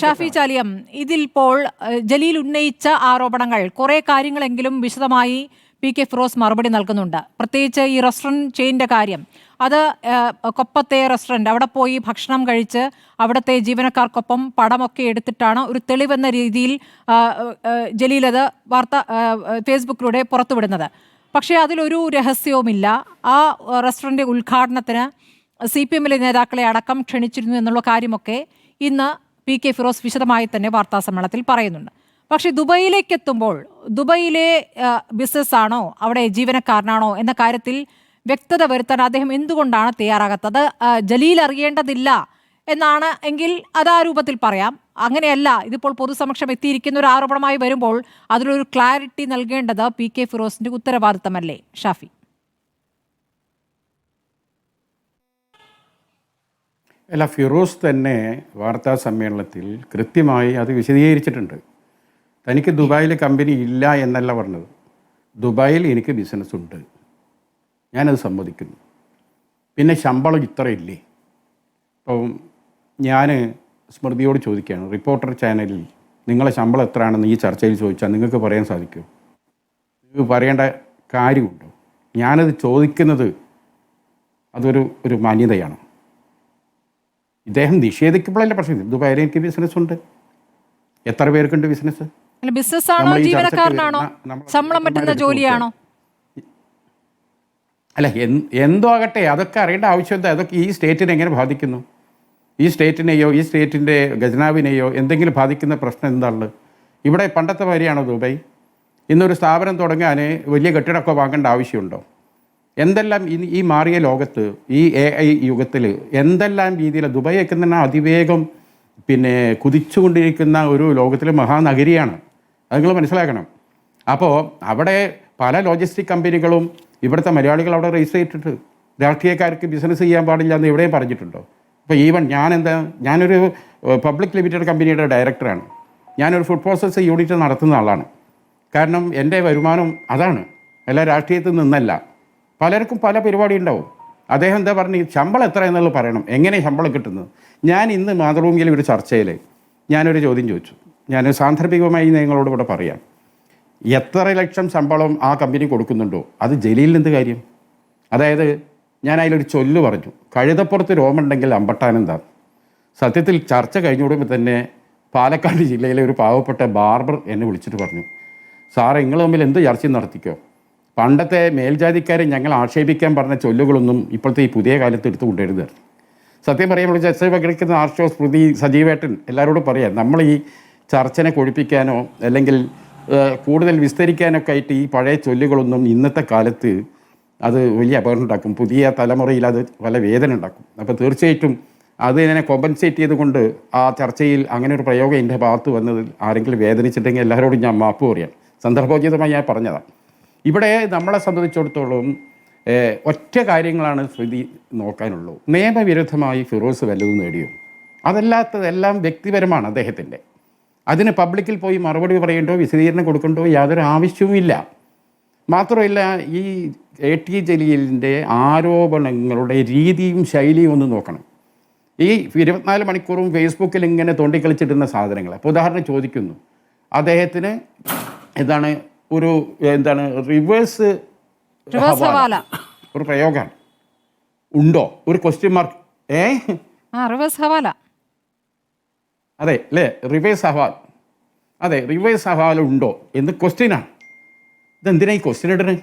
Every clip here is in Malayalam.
ഷാഫി ചാലിയം ഇതിൽ ഇപ്പോൾ ജലീൽ ഉന്നയിച്ച ആരോപണങ്ങൾ കുറെ കാര്യങ്ങളെങ്കിലും വിശദമായി പി കെ ഫിറോസ് മറുപടി നൽകുന്നുണ്ട്. പ്രത്യേകിച്ച് ഈ റെസ്റ്റോറന്റ് ചെയിന്റെ കാര്യം. അത് കൊപ്പത്തെ റെസ്റ്റോറന്റ് അവിടെ പോയി ഭക്ഷണം കഴിച്ച് അവിടുത്തെ ജീവനക്കാർക്കൊപ്പം പടമൊക്കെ എടുത്തിട്ടാണ് ഒരു തെളിവെന്ന രീതിയിൽ ജലീൽ അത് വാർത്ത ഫേസ്ബുക്കിലൂടെ പുറത്തുവിടുന്നത്. പക്ഷേ അതിലൊരു രഹസ്യവുമില്ല. ആ റെസ്റ്റോറന്റ് ഉദ്ഘാടനത്തിന് സി പി എമ്മിലെ നേതാക്കളെ അടക്കം ക്ഷണിച്ചിരുന്നു എന്നുള്ള കാര്യമൊക്കെ ഇന്ന് പി കെ ഫിറോസ് വിശദമായി തന്നെ വാർത്താ സമ്മേളനത്തിൽ പറയുന്നുണ്ട്. പക്ഷേ ദുബൈയിലേക്ക് എത്തുമ്പോൾ ദുബൈയിലെ ബിസിനസ് ആണോ അവിടെ ജീവനക്കാരനാണോ എന്ന കാര്യത്തിൽ വ്യക്തത വരുത്താൻ അദ്ദേഹം എന്തുകൊണ്ടാണ് തയ്യാറാകാത്തത്? ജലീൽ അറിയേണ്ടതില്ല എന്നാണ് എങ്കിൽ അത് ആ രൂപത്തിൽ പറയാം. അങ്ങനെയല്ല ഇതിപ്പോൾ പൊതുസമക്ഷം എത്തിയിരിക്കുന്ന ഒരു ആരോപണമായി വരുമ്പോൾ അതിലൊരു ക്ലാരിറ്റി നൽകേണ്ടത് പി കെ ഫിറോസിന്റെ ഉത്തരവാദിത്തമല്ലേ ഷാഫി? അല്ല ഫിറോസ് തന്നെ വാർത്താ സമ്മേളനത്തിൽ കൃത്യമായി അത് വിശദീകരിച്ചിട്ടുണ്ട്. തനിക്ക് ദുബായിൽ കമ്പനി ഇല്ല എന്നല്ല പറഞ്ഞത്. ദുബായിൽ എനിക്ക് ബിസിനസ് ഉണ്ട്. ഞാനത് സമ്മതിക്കുന്നു. പിന്നെ ശമ്പളം ഇത്ര ഇല്ലേ അപ്പം ഞാൻ സ്മൃതിയോട് ചോദിക്കുകയാണ് റിപ്പോർട്ടർ ചാനലിൽ നിങ്ങളെ ശമ്പളം എത്രയാണെന്ന് ഈ ചർച്ചയിൽ ചോദിച്ചാൽ നിങ്ങൾക്ക് പറയാൻ സാധിക്കുമോ? നിങ്ങൾക്ക് പറയേണ്ട കാര്യമുണ്ടോ? ഞാനത് ചോദിക്കുന്നത് അതൊരു ഒരു മാന്യതയാണ്. ഇദ്ദേഹം നിഷേധിക്കുമ്പോഴല്ല പ്രശ്നം. ദുബായിൽ എനിക്ക് ബിസിനസ് ഉണ്ട്. എത്ര പേർക്കുണ്ട് ബിസിനസ് അല്ല ബിസിനസ് ആണോ നമ്മൾ ജീവനക്കാരനാണോ? ശമ്പളം പറ്റുന്ന ജോലിയാണോ? അല്ല എന്തോ ആകട്ടെ അതൊക്കെ അറിയേണ്ട ആവശ്യം എന്താ? അതൊക്കെ ഈ സ്റ്റേറ്റിനെ എങ്ങനെ ബാധിക്കുന്നു? ഈ സ്റ്റേറ്റിനെയോ ഈ സ്റ്റേറ്റിന്റെ ഖജനാവിനെയോ എന്തെങ്കിലും ബാധിക്കുന്ന പ്രശ്നം എന്താണുള്ളത്? ഇവിടെ പണ്ടത്തെ മാതിരിയാണോ ദുബായ്? ഇന്നൊരു സ്ഥാപനം തുടങ്ങാൻ വലിയ കെട്ടിടമൊക്കെ വാങ്ങേണ്ട ആവശ്യമുണ്ടോ? എന്തെല്ലാം ഈ മാറിയ ലോകത്ത് ഈ എ ഐ യുഗത്തിൽ എന്തെല്ലാം രീതിയിൽ ദുബായ് ഒക്കെ തന്നെ അതിവേഗം പിന്നെ കുതിച്ചുകൊണ്ടിരിക്കുന്ന ഒരു ലോകത്തിലെ മഹാനഗരിയാണ്. അത് നിങ്ങൾ മനസ്സിലാക്കണം. അപ്പോൾ അവിടെ പല ലോജിസ്റ്റിക് കമ്പനികളും ഇവിടുത്തെ മലയാളികൾ അവിടെ രജിസ്റ്റർ ചെയ്തിട്ടുണ്ട്. രാഷ്ട്രീയക്കാർക്ക് ബിസിനസ് ചെയ്യാൻ പാടില്ല എന്ന് ഇവിടെയും പറഞ്ഞിട്ടുണ്ടോ? ഇപ്പോൾ ഈവൻ ഞാൻ എന്താ ഞാനൊരു പബ്ലിക് ലിമിറ്റഡ് കമ്പനിയുടെ ഡയറക്ടറാണ് ഞാനൊരു ഫുഡ് പ്രോസസ് യൂണിറ്റ് നടത്തുന്ന ആളാണ്. കാരണം എന്റെ വരുമാനം അതാണ്. എല്ലാ രാഷ്ട്രീയത്തിൽ നിന്നല്ല. പലർക്കും പല പരിപാടി ഉണ്ടാവും. അദ്ദേഹം എന്താ പറഞ്ഞു ശമ്പളം എത്ര എന്നുള്ളത് പറയണം. എങ്ങനെ ശമ്പളം കിട്ടുന്നത്? ഞാൻ ഇന്ന് മാതൃഭൂമിയിലെ ഒരു ചർച്ചയിൽ ഞാനൊരു ചോദ്യം ചോദിച്ചു. ഞാൻ സാന്ദർഭികമായി നിങ്ങളോട് ഇവിടെ പറയാം. എത്ര ലക്ഷം ശമ്പളം ആ കമ്പനി കൊടുക്കുന്നുണ്ടോ? അത് ജലീലിന് എന്ത് കാര്യം? അതായത് ഞാൻ അതിലൊരു ചൊല്ല് പറഞ്ഞു. കഴുതപ്പുറത്ത് രോമുണ്ടെങ്കിൽ അമ്പട്ടാനെന്താ സത്യത്തിൽ ചർച്ച കഴിഞ്ഞു കഴിഞ്ഞോടുമ്പോൾ തന്നെ പാലക്കാട് ജില്ലയിലെ ഒരു പാവപ്പെട്ട ബാർബർ എന്നെ വിളിച്ചിട്ട് പറഞ്ഞു. സാറേ നിങ്ങൾ തമ്മിൽ എന്ത് ചർച്ചയും നടത്തിക്കോ? പണ്ടത്തെ മേൽജാതിക്കാരെ ഞങ്ങൾ ആക്ഷേപിക്കാൻ പറഞ്ഞ ചൊല്ലുകളൊന്നും ഇപ്പോഴത്തെ ഈ പുതിയ കാലത്ത് എടുത്തു കൊണ്ടുവരുന്നത് സത്യം പറയുമ്പോൾ ചർച്ച പങ്കെടുക്കുന്ന ആർഷോ സ്മൃതി സജീവേട്ടൻ എല്ലാവരോടും പറയാം നമ്മൾ ഈ ചർച്ചനെ കൊഴിപ്പിക്കാനോ അല്ലെങ്കിൽ കൂടുതൽ വിസ്തരിക്കാനൊക്കെ ആയിട്ട് ഈ പഴയ ചൊല്ലുകളൊന്നും ഇന്നത്തെ കാലത്ത് അത് വലിയ അപകടം ഉണ്ടാക്കും. പുതിയ തലമുറയിൽ അത് പല വേദന ഉണ്ടാക്കും. അപ്പോൾ തീർച്ചയായിട്ടും അത് ഇതിനെ കോമ്പൻസേറ്റ് ചെയ്തുകൊണ്ട് ആ ചർച്ചയിൽ അങ്ങനെ ഒരു പ്രയോഗം എന്റെ ഭാഗത്ത് വന്നതിൽ ആരെങ്കിലും വേദനിച്ചിട്ടുണ്ടെങ്കിൽ എല്ലാവരോടും ഞാൻ മാപ്പ് പറയാം. സന്ദർഭോചിതമായി ഞാൻ പറഞ്ഞതാണ് ഇവിടെ നമ്മളെ സംബന്ധിച്ചിടത്തോളം ഒറ്റ കാര്യങ്ങളാണ് ശ്രുതി നോക്കാനുള്ളൂ. നിയമവിരുദ്ധമായി ഫിറോസ് വല്ലതും നേടിയോ? അതല്ലാത്തതെല്ലാം വ്യക്തിപരമാണ് അദ്ദേഹത്തിന്റെ. അതിന് പബ്ലിക്കിൽ പോയി മറുപടി പറയേണ്ടോ വിശദീകരണം കൊടുക്കേണ്ടോ യാതൊരു ആവശ്യവുമില്ല. മാത്രമല്ല ഈ എ ടി ജലീലിന്റെ ആരോപണങ്ങളുടെ രീതിയും ശൈലിയും ഒന്ന് നോക്കണം. ഈ ഇരുപത്തിനാല് മണിക്കൂറും ഫേസ്ബുക്കിൽ ഇങ്ങനെ തോണ്ടിക്കളിച്ചിടുന്ന സാധനങ്ങൾ. അപ്പോൾ ഉദാഹരണം ചോദിക്കുന്നു. അദ്ദേഹത്തിന് എന്താണ് ഒരു എന്താണ് റിവേഴ്സ് ഒരു പ്രയോഗമാണ്. ഉണ്ടോ? ഒരു ക്വസ്റ്റ്യൻ മാർക്ക് ഏ? ആ റിവേഴ്സ് ഹവാല. അതെ അല്ലേ? റിവേഴ്സ് ഹവാൽ. അതെ റിവേഴ്സ് ഹവാല ഉണ്ടോ? എന്ന് ക്വസ്റ്റ്യനാണ് ഇതെന്തിനാ ഈ ക്വസ്റ്റ്യൻ ഇടണേ?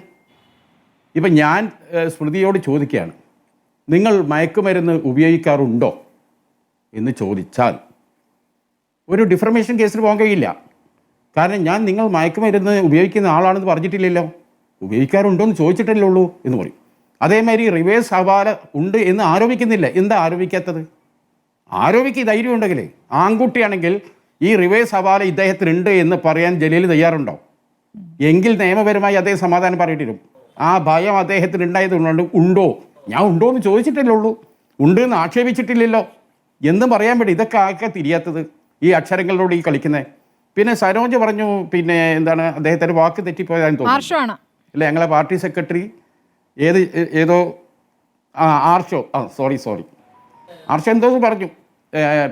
ഇപ്പം ഞാൻ സ്മൃതിയോട് ചോദിക്കുകയാണ്. നിങ്ങൾ മയക്കുമരുന്ന് ഉപയോഗിക്കാറുണ്ടോ? എന്ന് ചോദിച്ചാൽ ഒരു ഡിഫർമേഷൻ കേസിൽ പോകാൻ കഴിയില്ല. കാരണം ഞാൻ നിങ്ങൾ മയക്കുമരുന്ന് ഉപയോഗിക്കുന്ന ആളാണെന്ന് പറഞ്ഞിട്ടില്ലല്ലോ. ഉപയോഗിക്കാറുണ്ടോ എന്ന് ചോദിച്ചിട്ടല്ലേ ഉള്ളൂ എന്ന് പറയും. അതേമാതിരി റിവേഴ്സ് ഹവാല ഉണ്ട് എന്ന് ആരോപിക്കുന്നില്ല. എന്താ ആരോപിക്കാത്തത്? ആരോപിക്ക് ധൈര്യം ഉണ്ടെങ്കിൽ ആൺകുട്ടിയാണെങ്കിൽ ഈ റിവേഴ്സ് ഹവാല ഇദ്ദേഹത്തിനുണ്ട് എന്ന് പറയാൻ ജലീൽ തയ്യാറുണ്ടോ? എങ്കിൽ നിയമപരമായി അദ്ദേഹം സമാധാനം പറയേണ്ടിരും ആ ഭയം അദ്ദേഹത്തിന് ഉണ്ടായതുകൊണ്ട് ഉണ്ടോ? ഞാൻ ഉണ്ടോ എന്ന് ചോദിച്ചിട്ടല്ലേ ഉള്ളൂ. ഉണ്ട് എന്ന് ആക്ഷേപിച്ചിട്ടില്ലല്ലോ. എന്നും പറയാൻ വേണ്ടി ഇതൊക്കെ ആക്കെ തിരിയാത്തത്? ഈ അക്ഷരങ്ങളിലൂടെ ഈ കളിക്കുന്നത് പിന്നെ സരോജ് പറഞ്ഞു പിന്നെ എന്താണ് അദ്ദേഹത്തിന് വാക്ക് തെറ്റിപ്പോയതാണെന്ന് തോന്നുന്നു. അല്ല ഞങ്ങളെ പാർട്ടി സെക്രട്ടറി ഏത് ഏതോ ആ ആർഷോ ആ സോറി സോറി. ആർഷോ എന്തോ പറഞ്ഞു.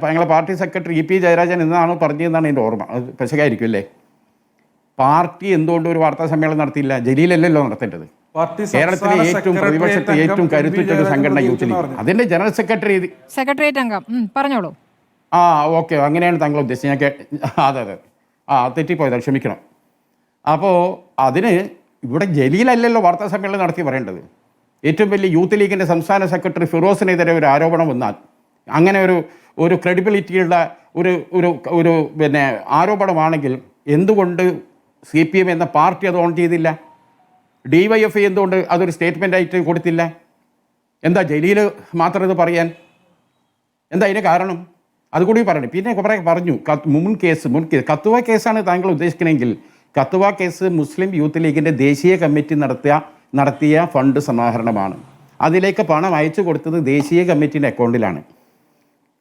ഞങ്ങളെ party secretary E P Jayarajan എന്നാണ് പറഞ്ഞതെന്നാണ് എന്റെ ഓർമ്മ. അത് പെശകായിരിക്കും അല്ലേ? പാർട്ടി എന്തുകൊണ്ട് ഒരു വാർത്താ സമ്മേളനം നടത്തിയില്ല? ജലീലല്ലല്ലോ നടത്തേണ്ടത്. പാർട്ടി കേരളത്തിലെ ഏറ്റവും പ്രതിപക്ഷത്തെ ഏറ്റവും കരുത്തുറ്റ ഒരു സംഘടന യൂത്ത് ലീഗ്. അതിന്റെ ജനറൽ സെക്രട്ടറി സെക്രട്ടേറിയറ്റ് അംഗം. പറഞ്ഞോളൂ. ആ ഓക്കെ അങ്ങനെയാണ് താങ്കൾ ഉദ്ദേശിച്ചത്. ഞാൻ അതെ അതെ. ആ തെറ്റിപ്പോയതാണ് ക്ഷമിക്കണം. അപ്പോൾ അതിന് ഇവിടെ ജലീലല്ലല്ലോ വാർത്താ സമ്മേളനം നടത്തി പറയേണ്ടത്. ഏറ്റവും വലിയ യൂത്ത് ലീഗിന്റെ സംസ്ഥാന സെക്രട്ടറി ഫിറോസിനെതിരെ ഒരു ആരോപണം വന്നാൽ അങ്ങനെ ഒരു ഒരു ക്രെഡിബിലിറ്റിയുള്ള ഒരു ഒരു ഒരു പിന്നെ ആരോപണമാണെങ്കിൽ എന്തുകൊണ്ട് സി പി എം എന്ന പാർട്ടി അത് ഓൺ ചെയ്തില്ല? ഡി വൈ എഫ് ഐ എന്തുകൊണ്ട് അതൊരു സ്റ്റേറ്റ്മെന്റ് ആയിട്ട് കൊടുത്തില്ല? എന്താ ജലീൽ മാത്രം ഇത് പറയാൻ? എന്താ അതിന് കാരണം? അതുകൂടി പറയണം. പിന്നെ കുറേ പറഞ്ഞു മുൻ കേസ് മുൻ കേസ് കത്തുവ കേസാണ് താങ്കൾ ഉദ്ദേശിക്കണമെങ്കിൽ കത്തുവ കേസ് മുസ്ലിം യൂത്ത് ലീഗിന്റെ ദേശീയ കമ്മിറ്റി നടത്തിയ നടത്തിയ ഫണ്ട് സമാഹരണമാണ്. അതിലേക്ക് പണം അയച്ചു കൊടുത്തത് ദേശീയ കമ്മിറ്റിന്റെ അക്കൗണ്ടിലാണ്.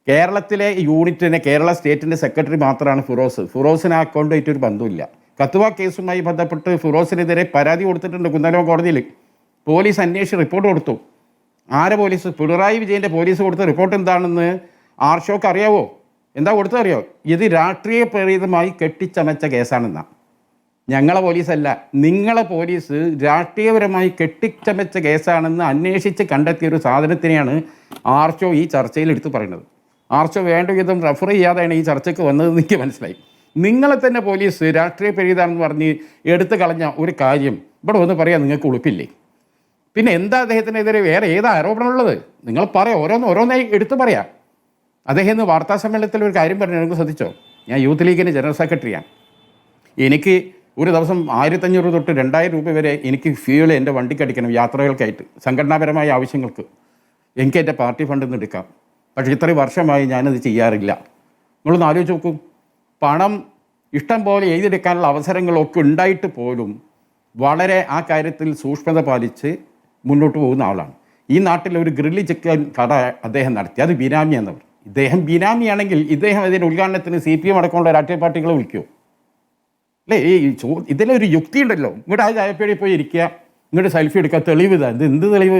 കേരളത്തിലെ യൂണിറ്റിനെ കേരള സ്റ്റേറ്റിന്റെ സെക്രട്ടറി മാത്രമാണ് ഫിറോസ്. ഫിറോസിന് ആ അക്കൗണ്ടായിട്ട് ഒരു ബന്ധമില്ല കത്തുവ കേസുമായി ബന്ധപ്പെട്ട് ഫിറോസിനെതിരെ പരാതി കൊടുത്തിട്ടുണ്ട് കുന്നലം കോടതിയിൽ. പോലീസ് അന്വേഷിച്ച് റിപ്പോർട്ട് കൊടുത്തു. ആരെ പോലീസ്? പിണറായി വിജയന്റെ പോലീസ് കൊടുത്ത റിപ്പോർട്ട് എന്താണെന്ന് ആർഷോക്ക് അറിയാവോ? എന്താ കൊടുത്തറിയോ ഇത് രാഷ്ട്രീയ പ്രേരിതമായി കെട്ടിച്ചമച്ച കേസാണെന്നാണ് ഞങ്ങളെ പോലീസല്ല നിങ്ങളെ പോലീസ് രാഷ്ട്രീയപരമായി കെട്ടിച്ചമച്ച കേസാണെന്ന് അന്വേഷിച്ച് കണ്ടെത്തിയ ഒരു സാധനത്തിനെയാണ് ആർച്ചോ ഈ ചർച്ചയിൽ എടുത്തു പറയുന്നത്. ആർച്ചോ വേണ്ട വിധം റെഫർ ചെയ്യാതെയാണ് ഈ ചർച്ചയ്ക്ക് വന്നതെന്ന് എനിക്ക് മനസ്സിലായി. നിങ്ങളെ തന്നെ പോലീസ് രാഷ്ട്രീയ പ്രേരിതാണെന്ന് പറഞ്ഞ് എടുത്തു കളഞ്ഞ ഒരു കാര്യം ഇവിടെ ഒന്ന് പറയാൻ നിങ്ങൾക്ക് ഉളുപ്പില്ലേ? പിന്നെ എന്താ അദ്ദേഹത്തിനെതിരെ വേറെ ഏത് ആരോപണമുള്ളത്? നിങ്ങൾ പറയാം ഓരോന്ന് ഓരോന്നായി എടുത്തു പറയാം. അദ്ദേഹം ഇന്ന് വാർത്താ സമ്മേളനത്തിൽ ഒരു കാര്യം പറഞ്ഞു എനിക്ക് ശ്രദ്ധിച്ചോ? ഞാൻ യൂത്ത് ലീഗിന്റെ ജനറൽ സെക്രട്ടറിയാണ്. എനിക്ക് ഒരു ദിവസം ആയിരത്തഞ്ഞൂറ് തൊട്ട് രണ്ടായിരം രൂപ വരെ എനിക്ക് ഫ്യൂവൽ എന്റെ വണ്ടിക്ക് അടിക്കണം യാത്രകൾക്കായിട്ട് സംഘടനാപരമായ ആവശ്യങ്ങൾക്ക് എനിക്ക് എന്റെ പാർട്ടി ഫണ്ടിൽ നിന്ന് എടുക്കാം. പക്ഷേ ഇത്രയും വർഷമായി ഞാനത് ചെയ്യാറില്ല. നിങ്ങളൊന്ന് ആലോചിച്ച് നോക്കൂ. പണം ഇഷ്ടം പോലെ എഴുതിയെടുക്കാനുള്ള അവസരങ്ങളൊക്കെ ഉണ്ടായിട്ട് പോലും വളരെ ആ കാര്യത്തിൽ സൂക്ഷ്മത പാലിച്ച് മുന്നോട്ട് പോകുന്ന ആളാണ്. ഈ നാട്ടിൽ ഒരു ഗ്രില്ലി ചിക്കൻ കട അദ്ദേഹം നടത്തി. അത് ബിനാമി എന്നവർ. ഇദ്ദേഹം ബിനാമിയാണെങ്കിൽ ഇദ്ദേഹം ഇതിന്റെ ഉദ്ഘാടനത്തിന് സി പി എം അടക്കമുള്ള രാഷ്ട്രീയ പാർട്ടികളെ വിളിക്കുമോ അല്ലേ ഈ ചോ ഇതിലൊരു യുക്തി ഉണ്ടല്ലോ. ഇങ്ങോട്ട് ആ ചായപ്പേടി പോയി ഇരിക്കുക. ഇങ്ങോട്ട് സെൽഫി എടുക്കുക. തെളിവ് ഇതാ. ഇത് എന്ത് തെളിവ്?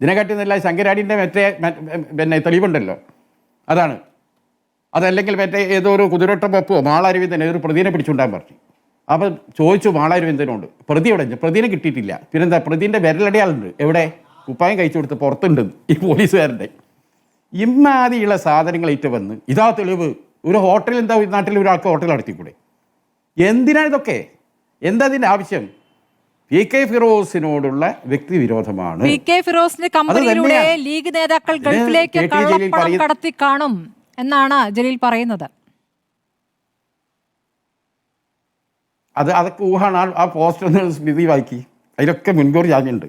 ഇതിനെക്കാട്ടി നല്ല ശങ്കരാടിന്റെ മറ്റേ പിന്നെ തെളിവുണ്ടല്ലോ. അതാണ്. അതല്ലെങ്കിൽ മറ്റേ ഏതോ ഒരു കുതിരട്ട പപ്പോ മാളാരവിന്ദൻ ഏതൊരു പ്രതിനെ പിടിച്ചുകൊണ്ടാൻ പറഞ്ഞു. അപ്പം ചോദിച്ചു മാളാരവിന്ദനോട് പ്രതി എവിടെ? പ്രതിനെ കിട്ടിയിട്ടില്ല. പിന്നെന്താ? പ്രതിന്റെ വിരലടയാളുണ്ട്. എവിടെ? കുപ്പായം കഴിച്ചു കൊടുത്ത് പുറത്തുണ്ട് ഈ പോലീസുകാരുടെ ഇമ്മാതിയുള്ള സാധനങ്ങളേറ്റ് വന്ന് ഇതാ തെളിവ്. ഒരു ഹോട്ടൽ എന്താ നാട്ടിൽ ഒരാൾക്ക് ഹോട്ടൽ നടത്തിക്കൂടെ? എന്തിനാണ് ഇതൊക്കെ? എന്താ ഇതിന്റെ ആവശ്യം? പി കെ ഫിറോസിനോടുള്ള വ്യക്തിവിരോധമാണ് പി കെ ഫിറോസിന്റെ കമ്പനിയിലൂടെ ലീഗ് നേതാക്കൾ ഗൾഫിലേക്ക് കള്ളപ്പണം കടത്തി കാണും എന്നാണ് ജലീൽ പറയുന്നത്. അത് അതൊക്കെ ഊഹാണ്. ആ- പോസ്റ്റർ സ്മിതി സ്മൃതി വായിക്കി. അതിലൊക്കെ മുൻകൂർ ജാമ്യമുണ്ട്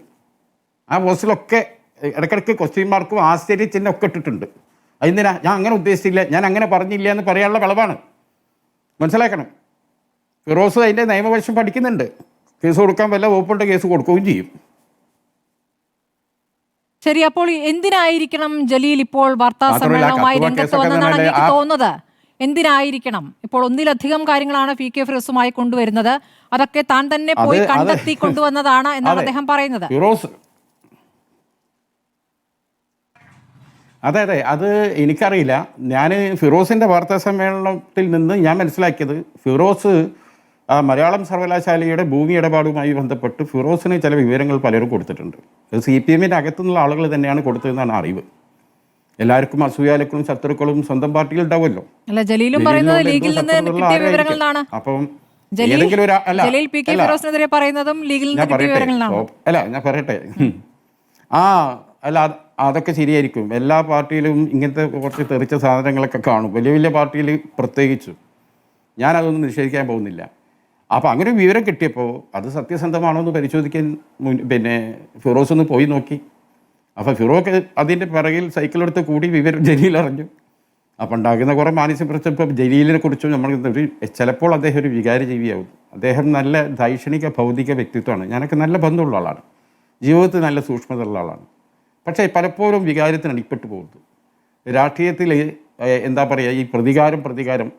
ആ പോസ്റ്റിലൊക്കെ ഇടയ്ക്കിടയ്ക്ക് ക്വസ്റ്റ്യൻ മാർക്കും ആശ്ചര്യ ചിഹ്നം ഒക്കെ ഇട്ടിട്ടുണ്ട്. അതിന്തിനാ? ഞാൻ അങ്ങനെ ഉദ്ദേശിച്ചില്ല. ഞാൻ അങ്ങനെ പറഞ്ഞില്ല എന്ന് പറയാനുള്ള കളവാണ് മനസ്സിലാക്കണം. ഫിറോസ് അതിന്റെ നിയമവശം പഠിക്കുന്നുണ്ട്. കേസ് കൊടുക്കാൻ വല്ല വകുപ്പുണ്ട് കേസ് കൊടുക്കുകയും ചെയ്യും. ശരി അപ്പോൾ എന്തിനായിരിക്കണം ജലീൽ ഇപ്പോൾ വാർത്താ സമ്മേളനവുമായി രംഗത്ത് വന്നതാണ് എനിക്ക് തോന്നുന്നത്. എന്തിനായിരിക്കണം? ഇപ്പോൾ ഒന്നിലധികം കാര്യങ്ങളാണ് പി കെ ഫിറോസുമായി കൊണ്ടുവരുന്നത്. അതൊക്കെ താൻ തന്നെ പോയി കണ്ടെത്തി കൊണ്ടുവന്നതാണ് എന്നാണ്. അദ്ദേഹം പറയുന്നത്. അതെ അതെ. അത് എനിക്കറിയില്ല. ഞാൻ ഫിറോസിന്റെ വാർത്താ സമ്മേളനത്തിൽ നിന്ന് ഞാൻ മനസ്സിലാക്കിയത് ഫിറോസ് ആ, മലയാളം സർവകലാശാലയുടെ ഭൂമി ഇടപാടുമായി ബന്ധപ്പെട്ട് ഫിറോസിന് ചില വിവരങ്ങൾ പലരും കൊടുത്തിട്ടുണ്ട്. അത് സി പി എമ്മിന്റെ അകത്തുനിന്നുള്ള ആളുകൾ തന്നെയാണ് കൊടുത്തതെന്നാണ് അറിവ്. എല്ലാവർക്കും അസൂയാലുക്കളും ശത്രുക്കളും സ്വന്തം പാർട്ടിയിൽ ഉണ്ടാവുമല്ലോ? അപ്പം അല്ല ഞാൻ പറയട്ടെ. ആ അല്ല അതൊക്കെ ശരിയായിരിക്കും. എല്ലാ പാർട്ടിയിലും ഇങ്ങനത്തെ കുറച്ച് തെറിച്ച സാധനങ്ങളൊക്കെ കാണും. വലിയ വലിയ പാർട്ടിയിൽ പ്രത്യേകിച്ചു. ഞാനതൊന്നും നിഷേധിക്കാൻ പോകുന്നില്ല. അപ്പോൾ അങ്ങനെ ഒരു വിവരം കിട്ടിയപ്പോൾ അത് സത്യസന്ധമാണോ എന്ന് പരിശോധിക്കാൻ പിന്നെ ഫിറോസ് ഒന്ന് പോയി നോക്കി. അപ്പോൾ ഫിറോക്ക് അതിന്റെ പിറകിൽ സൈക്കിളെടുത്ത് കൂടി വിവരം ജലീൽ അറിഞ്ഞു. അപ്പോൾ ഉണ്ടാകുന്ന കുറേ മാനസിക പ്രശ്നം. ഇപ്പോൾ ജലീലിനെ കുറിച്ചും നമ്മൾ ഒരു ചിലപ്പോൾ അദ്ദേഹം ഒരു വികാരജീവിയാവും അദ്ദേഹം നല്ല ദൈക്ഷണിക ഭൗതിക വ്യക്തിത്വമാണ്. ഞാനൊക്കെ നല്ല ബന്ധമുള്ള ആളാണ്. ജീവിതത്തിൽ നല്ല സൂക്ഷ്മത ഉള്ള ആളാണ്. പക്ഷേ പലപ്പോഴും വികാരത്തിന് അടിപ്പെട്ടു പോകുന്നു. രാഷ്ട്രീയത്തിൽ എന്താ പറയുക ഈ പ്രതികാരം പ്രതികാരം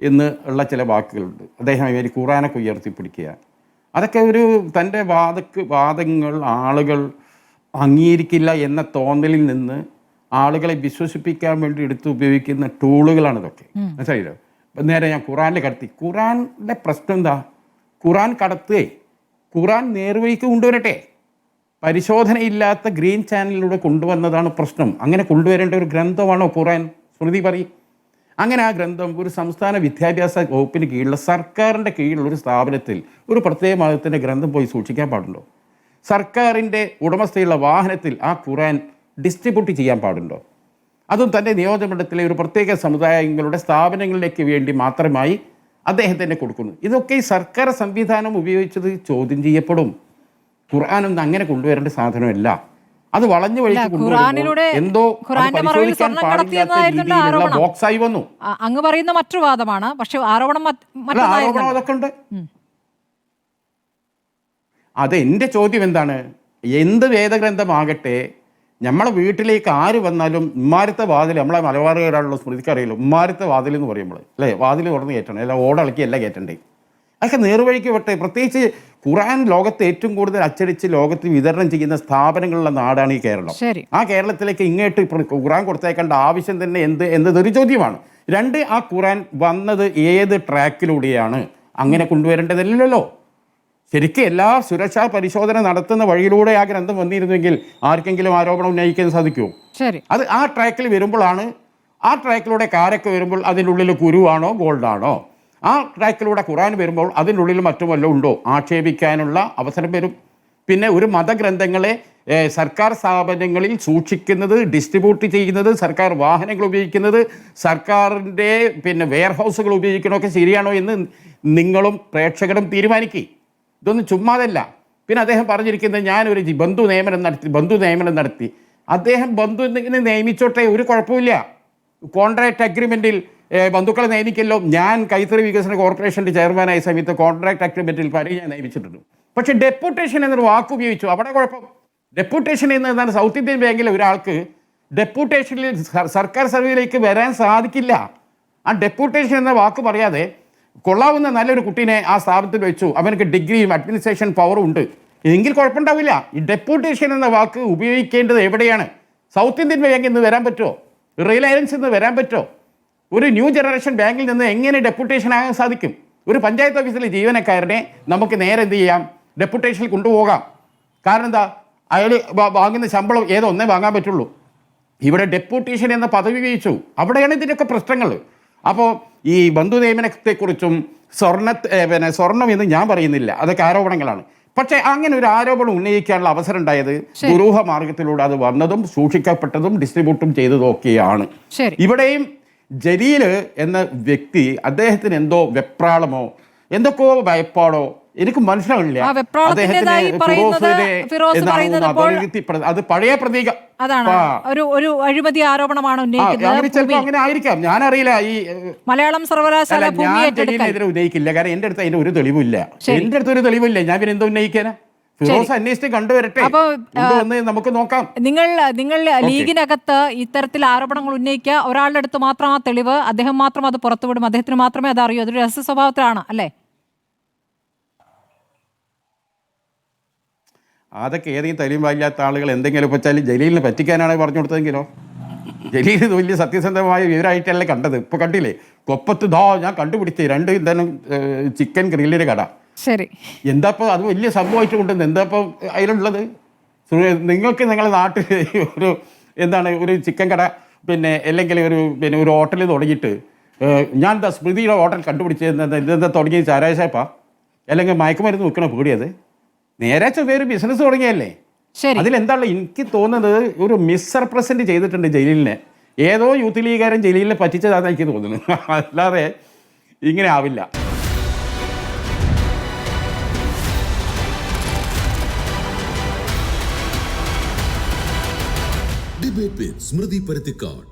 എന്ന് ഉള്ള ചില വാക്കുകളുണ്ട്. അദ്ദേഹം ഇവർ ഖുറാനൊക്കെ ഉയർത്തിപ്പിടിക്കുക അതൊക്കെ ഒരു തന്റെ വാദക്ക് വാദങ്ങൾ ആളുകൾ അംഗീകരിക്കില്ല എന്ന തോന്നലിൽ നിന്ന് ആളുകളെ വിശ്വസിപ്പിക്കാൻ വേണ്ടി എടുത്ത് ഉപയോഗിക്കുന്ന ടൂളുകളാണ് ഇതൊക്കെ. മനസ്സിലായില്ലോ? നേരെ ഞാൻ ഖുറാനിൽ കടത്തി. ഖുറാന്റെ പ്രശ്നം എന്താ? ഖുറാൻ കടത്തുകയെ. ഖുറാൻ നേർവഴിക്ക് കൊണ്ടുവരട്ടെ. പരിശോധനയില്ലാത്ത ഗ്രീൻ ചാനലിലൂടെ കൊണ്ടുവന്നതാണ് പ്രശ്നം. അങ്ങനെ കൊണ്ടുവരേണ്ട ഒരു ഗ്രന്ഥമാണോ ഖുറാൻ സ്മൃതി പറയും. അങ്ങനെ ആ ഗ്രന്ഥം ഒരു സംസ്ഥാന വിദ്യാഭ്യാസ വകുപ്പിന് കീഴിലുള്ള സർക്കാരിന്റെ കീഴിലുള്ള ഒരു സ്ഥാപനത്തിൽ ഒരു പ്രത്യേക മതത്തിന്റെ ഗ്രന്ഥം പോയി സൂക്ഷിക്കാൻ പാടുണ്ടോ? സർക്കാരിന്റെ ഉടമസ്ഥയുള്ള വാഹനത്തിൽ ആ ഖുറാൻ ഡിസ്ട്രിബ്യൂട്ട് ചെയ്യാൻ പാടുണ്ടോ? അതും തന്റെ നിയോജകമണ്ഡലത്തിലെ ഒരു പ്രത്യേക സമുദായങ്ങളുടെ സ്ഥാപനങ്ങളിലേക്ക് വേണ്ടി മാത്രമായി അദ്ദേഹത്തിന് കൊടുക്കുന്നു. ഇതൊക്കെ ഈ സർക്കാർ സംവിധാനം ഉപയോഗിച്ചത് ചോദ്യം ചെയ്യപ്പെടും. ഖുർആാനൊന്നും അങ്ങനെ കൊണ്ടുവരേണ്ട സാധനമല്ല. അത് വളഞ്ഞു വഴിക്ക് ഖുർആനിലൂടെ എന്തോ. ബോക്സായി വന്നു. അങ്ങ് പറയുന്ന മറ്റൊരു വാദമാണ് പക്ഷെ ആരോപണം അതൊക്കെ ഉണ്ട്. അത് എന്റെ ചോദ്യം എന്താണ്? എന്ത് വേദഗ്രന്ഥമാകട്ടെ നമ്മളെ വീട്ടിലേക്ക് ആര് വന്നാലും ഉമ്മാരത്തെ വാതിൽ നമ്മളെ മലബാറുകാരാണല്ലോ സ്മൃതിക്ക് അറിയില്ല. ഉമ്മാരത്തെ വാതിൽ എന്ന് പറയുമ്പോൾ അല്ലേ? വാതിൽ തുറന്ന് കയറ്റണം. അല്ല ഓടളക്കി അല്ല കയറ്റണ്ടേ. അതൊക്കെ നേർവഴിക്ക് വിട്ടെ. പ്രത്യേകിച്ച് ഖുറാൻ ലോകത്ത് ഏറ്റവും കൂടുതൽ അച്ചടിച്ച് ലോകത്ത് വിതരണം ചെയ്യുന്ന സ്ഥാപനങ്ങളുള്ള നാടാണ് ഈ കേരളം. ആ കേരളത്തിലേക്ക് ഇങ്ങോട്ട് ഇപ്പോൾ ഖുറാൻ കൊടുത്തേക്കേണ്ട ആവശ്യം തന്നെ എന്ത് എന്നതൊരു ചോദ്യമാണ് രണ്ട് ആ ഖുറാൻ വന്നത് ഏത് ട്രാക്കിലൂടെയാണ്? അങ്ങനെ കൊണ്ടുവരേണ്ടതല്ലല്ലോ. ശരിക്കും എല്ലാ സുരക്ഷാ പരിശോധന നടത്തുന്ന വഴിയിലൂടെ ആ ഗ്രന്ഥം വന്നിരുന്നെങ്കിൽ ആർക്കെങ്കിലും ആരോപണം ഉന്നയിക്കാൻ സാധിക്കുമോ? അത് ആ ട്രാക്കിൽ വരുമ്പോഴാണ് ആ ട്രാക്കിലൂടെ കാരൊക്കെ വരുമ്പോൾ അതിനുള്ളിൽ കുരുവാണോ ഗോൾഡാണോ? ആ ട്രാക്കിലൂടെ ഖുറാൻ വരുമ്പോൾ അതിനുള്ളിൽ മറ്റു വല്ലതും ഉണ്ടോ? ആക്ഷേപിക്കാനുള്ള അവസരം വരും. പിന്നെ ഒരു മതഗ്രന്ഥങ്ങളെ സർക്കാർ സ്ഥാപനങ്ങളിൽ സൂക്ഷിക്കുന്നത് ഡിസ്ട്രിബ്യൂട്ട് ചെയ്യുന്നത് സർക്കാർ വാഹനങ്ങൾ ഉപയോഗിക്കുന്നത് സർക്കാരിന്റെ പിന്നെ വെയർഹൗസുകൾ ഉപയോഗിക്കണമൊക്കെ ശരിയാണോ എന്ന് നിങ്ങളും പ്രേക്ഷകരും തീരുമാനിക്കുക ഇതൊന്നും ചുമ്മാതല്ല പിന്നെ അദ്ദേഹം പറഞ്ഞിരിക്കുന്നത് ഞാനൊരു ബന്ധു നിയമനം നടത്തി ബന്ധു നിയമനം നടത്തി. അദ്ദേഹം ബന്ധു നിയമിച്ചോട്ടെ ഒരു കുഴപ്പമില്ല കോൺട്രാക്ട് അഗ്രിമെന്റിൽ ബന്ധുക്കളെ നിയമിക്കല്ലോ. ഞാൻ കൈത്തറി വികസന കോർപ്പറേഷന്റെ ചെയർമാനായ സമയത്ത് കോൺട്രാക്ട് അഗ്രിമെന്റിൽ പലരും ഞാൻ നിയമിച്ചിട്ടുണ്ട്. പക്ഷേ ഡെപ്യൂട്ടേഷൻ എന്നൊരു വാക്ക് ഉപയോഗിച്ചു. അവിടെ കുഴപ്പം. ഡെപ്യൂട്ടേഷൻ എന്നതാണ് സൗത്ത് ഇന്ത്യൻ ബാങ്കിലെ ഒരാൾക്ക് ഡെപ്യൂട്ടേഷനിൽ സർക്കാർ സർവീസിലേക്ക് വരാൻ സാധിക്കില്ല. ആ ഡെപ്യൂട്ടേഷൻ എന്ന വാക്ക് പറയാതെ കൊള്ളാവുന്ന നല്ലൊരു കുട്ടീനെ ആ സ്ഥാപനത്തിൽ വെച്ചു. അവനക്ക് ഡിഗ്രിയും അഡ്മിനിസ്ട്രേഷൻ പവറും ഉണ്ട്. എങ്കിൽ കുഴപ്പമുണ്ടാവില്ല. ഈ ഡെപ്യൂട്ടേഷൻ എന്ന വാക്ക് ഉപയോഗിക്കേണ്ടത് എവിടെയാണ്? സൗത്ത് ഇന്ത്യൻ ബാങ്കിൽ നിന്ന് വരാൻ പറ്റുമോ? റിലയൻസ് നിന്ന് വരാൻ പറ്റുമോ? ഒരു ന്യൂ ജനറേഷൻ ബാങ്കിൽ നിന്ന് എങ്ങനെ ഡെപ്യൂട്ടേഷൻ ആകാൻ സാധിക്കും? ഒരു പഞ്ചായത്ത് ഓഫീസിലെ ജീവനക്കാരനെ നമുക്ക് നേരെ എന്ത് ചെയ്യാം? ഡെപ്യൂട്ടേഷനിൽ കൊണ്ടുപോകാം. കാരണം എന്താ? അയാൾ വാങ്ങുന്ന ശമ്പളം ഏതോ ഒന്നേ വാങ്ങാൻ പറ്റുള്ളൂ. ഇവിടെ ഡെപ്യൂട്ടേഷൻ എന്ന പദവി വഹിച്ചു അവിടെയാണ് ഇതിന്റെയൊക്കെ പ്രശ്നങ്ങൾ. അപ്പോൾ ഈ ബന്ധു നിയമനത്തെക്കുറിച്ചും സ്വർണ പിന്നെ സ്വർണം എന്ന് ഞാൻ പറയുന്നില്ല. അതൊക്കെ ആരോപണങ്ങളാണ്. പക്ഷേ അങ്ങനെ ഒരു ആരോപണം ഉന്നയിക്കാനുള്ള അവസരം ഉണ്ടായത് ദുരൂഹ മാർഗത്തിലൂടെ അത് വന്നതും സൂക്ഷിക്കപ്പെട്ടതും ഡിസ്ട്രിബ്യൂട്ടും ചെയ്തതും ഒക്കെയാണ്. ഇവിടെയും ജലീൽ എന്ന വ്യക്തി അദ്ദേഹത്തിന് എന്തോ വെപ്രാളമോ എന്തൊക്കെയോ ഭയപ്പാടോ എനിക്ക് മനസ്സിലാവില്ല അത് പഴയ പ്രതീക അതാണ്. ഒരു ഒരു അഴിമതി ആരോപണമാണ് ഉന്നയിക്കുന്നത്. അങ്ങനെ ആയിരിക്കാം. ഞാനറിയില്ല ഈ മലയാളം സർവകലാശാല ഞാൻ ഉന്നയിക്കില്ല. കാരണം എന്റെ അടുത്ത് അതിന്റെ ഒരു തെളിവില്ല എന്റെ അടുത്ത് ഒരു തെളിവില്ല ഞാൻ പിന്നെ എന്താ ഉന്നയിക്കാനാ? ഫിറോസ് അന്വേഷിച്ച് കണ്ടുവരട്ടെ. അപ്പൊ, കൊണ്ടുവന്ന് നമുക്ക് നോക്കാം. നിങ്ങൾ നിങ്ങൾ ലീഗിനകത്ത് ഇത്തരത്തിൽ ആരോപണങ്ങൾ ഉന്നയിക്കുക. ഒരാളുടെ അടുത്ത് മാത്രം ആ തെളിവ് അദ്ദേഹം മാത്രം അത് പുറത്തുവിടും. അദ്ദേഹത്തിന് മാത്രമേ അത് അറിയൂ. അതൊരു രഹസ്യ സ്വഭാവത്തിലാണ് അല്ലേ? അതൊക്കെ ഏതെങ്കിലും തെളിവില്ലാത്ത ആളുകൾ എന്തെങ്കിലും വെച്ചാൽ ജലീലിന് പറ്റിക്കാനാണ് പറഞ്ഞു കൊടുത്തതെങ്കിലോ? ജലീൽ ഇത് വലിയ സത്യസന്ധമായ വിവരമായിട്ടല്ലേ കണ്ടത്? ഇപ്പൊ കണ്ടില്ലേ? കൊപ്പത്ത് ദോ ഞാൻ കണ്ടുപിടിച്ചേ രണ്ട് എന്താണ് ചിക്കൻ ഗ്രില്ലിന്റെ കട. ശരി. എന്താ ഇപ്പൊ അത് വലിയ സംഭവമായിട്ട് കൊണ്ടുവന്ന് എന്താ ഇപ്പൊ അതിലുള്ളത് നിങ്ങൾക്ക് നിങ്ങളുടെ നാട്ടിൽ ഒരു എന്താണ് ഒരു ചിക്കൻ കട പിന്നെ അല്ലെങ്കിൽ ഒരു പിന്നെ ഒരു ഹോട്ടൽ തുടങ്ങിയിട്ട് ഞാൻ എന്താ സ്മൃതിയുടെ ഹോട്ടൽ കണ്ടുപിടിച്ചത് ഇതെന്താ തുടങ്ങിയ ചാരാശാപ്പാ അല്ലെങ്കിൽ മയക്കുമരുന്ന് വെക്കണ പേടിയത് നേരെ പേര് ബിസിനസ് തുടങ്ങിയല്ലേ ശരി. അതിലെന്താണ് എനിക്ക് തോന്നുന്നത് ഒരു മിസ് റെപ്രസെന്റ് ചെയ്തിട്ടുണ്ട് ജലീലിനെ. ഏതോ യൂത്ത് ലീഗുകാരൻ ജലീലിനെ പറ്റിച്ചതാണെന്ന് എനിക്ക് തോന്നുന്നു അല്ലാതെ ഇങ്ങനെ ആവില്ല. ஸ்மிருதி பருத்திக்காட்.